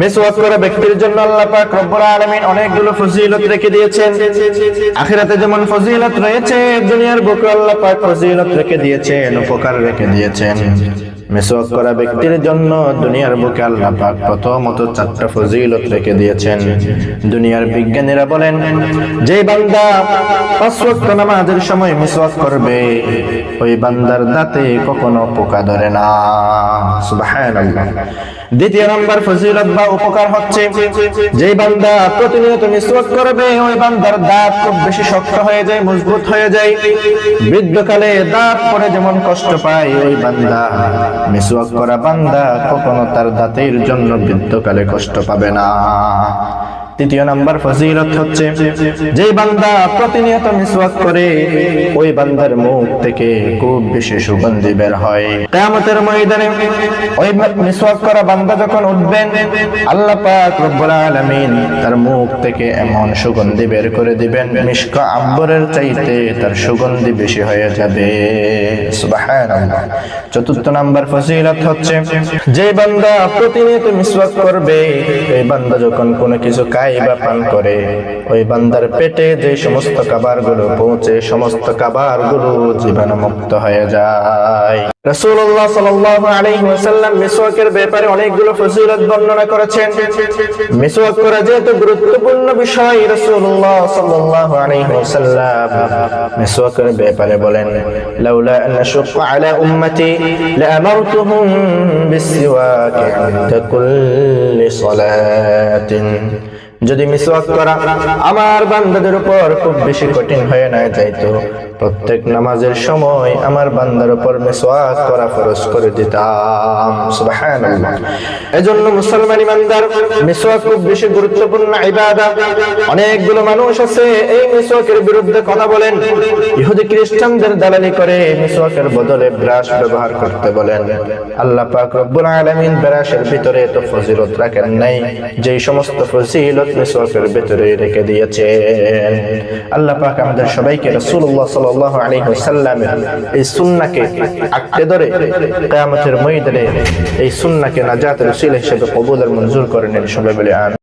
মেসওয়াক করা ব্যক্তির জন্য আল্লাহ পাক রব্বুল আলামিন অনেকগুলো ফজিলত রেখে দিয়েছেন। আখিরাতে যেমন ফজিলত রয়েছে, দুনিয়ার বুকে আল্লাহ পাক ফজিলত রেখে দিয়েছেন, উপকার রেখে দিয়েছেন। মেসওয়াক করা ব্যক্তির জন্য দুনিয়ার বুকে আল্লাহ পাক প্রথমত চারটা ফজিলত রেখে দিয়েছেন। দুনিয়ার বিজ্ঞানীরা বলেন যে বান্দা পাঁচ ওয়াক্ত নামাজের সময় মিসওয়াক করবে, ওই বান্দার দাঁতে কখনো পোকা ধরে না। সুবহানাল্লাহ। দ্বিতীয় নম্বর ফজিলত বা উপকার হচ্ছে যে বান্দা প্রতিনিয়ত মিসওয়াক করবে, ওই বান্দার দাঁত খুব বেশি শক্ত হয়ে যায়, মজবুত হয়ে যায়। বৃদ্ধকালে দাঁত পড়ে যেমন কষ্ট পায়, ওই বান্দা মিসওয়াক করা বান্দা কখনো তার দাঁতের জন্য বৃদ্ধকালে কষ্ট পাবে না। তৃতীয় নাম্বার ফজিলত হচ্ছে যে বান্দা প্রতিনিয়ত মিসওয়াক করে, ওই বান্দার মুখ থেকে খুব বেশি সুগন্ধি বের হয়। কিয়ামতের ময়দানে ওই মিসওয়াক করা বান্দা যখন উঠবেন, আল্লাহ পাক রব্বুল আলামিন তার মুখ থেকে এমন সুগন্ধি বের করে দিবেন, মিশক আম্বরের চাইতে তার সুগন্ধি বেশি হয়ে যাবে। সুবহানাল্লাহ। চতুর্থ নাম্বার ফজিলত হচ্ছে যে বান্দা প্রতিনিয়ত মিসওয়াক করবে, এই বান্দা যখন কোনো কিছু খায় বা পান করে। ওই বান্দার পেটে যে সমস্ত কাবারগুলো পৌঁছে, সমস্ত কাবারগুলো জীবাণু মুক্ত হয়ে যায়। ওয়াসাল্লাম মিসওয়াকের ব্যাপারে অনেকগুলো ফজিলত বর্ণনা করেছেন। মিসওয়াক করা যেহেতু গুরুত্বপূর্ণ বিষয় ওয়াসাল্লাম মিসওয়াকের ব্যাপারে বলেন যদি মিসওয়াক করা আমার বান্দাদের উপর খুব বেশি কঠিন হয়ে না যাইতো, প্রত্যেক নামাজের সময় আমার বান্দার উপর মিসওয়াক করা ফরজ করে দিতাম, সুবহানাল্লাহ। এজন্য মুসলমান ইমানদার, মিসওয়াক খুব বেশি গুরুত্বপূর্ণ ইবাদত অনেকগুলো মানুষ আছে, এই মিসওয়াকের বিরুদ্ধে কথা বলেন। ইহুদি খ্রিস্টানদের দালালি করে মিসওয়াকের বদলে ব্রাশ ব্যবহার করতে বলেন। আল্লাহ পাক রব্বুল আলামিন ব্রাশের ভিতরে তো ফজিলত রাখেন নাই, যেই সমস্ত ফজিলত মিসওয়াকের ভিতরে রেখে দিয়েছেন আল্লাহ পাক আমাদের সবাইকে রাসূলুল্লাহ সাল্লাল্লাহু আলাইহি ওয়াসাল্লামের এই সুন্নাহকে আঁকড়ে ধরে কেয়ামতের ময়দানে এই সুন্নাকে নাজাতের ওসিলা হিসেবে কবুল আর মঞ্জুর করেন সবাই বলে, আমিন।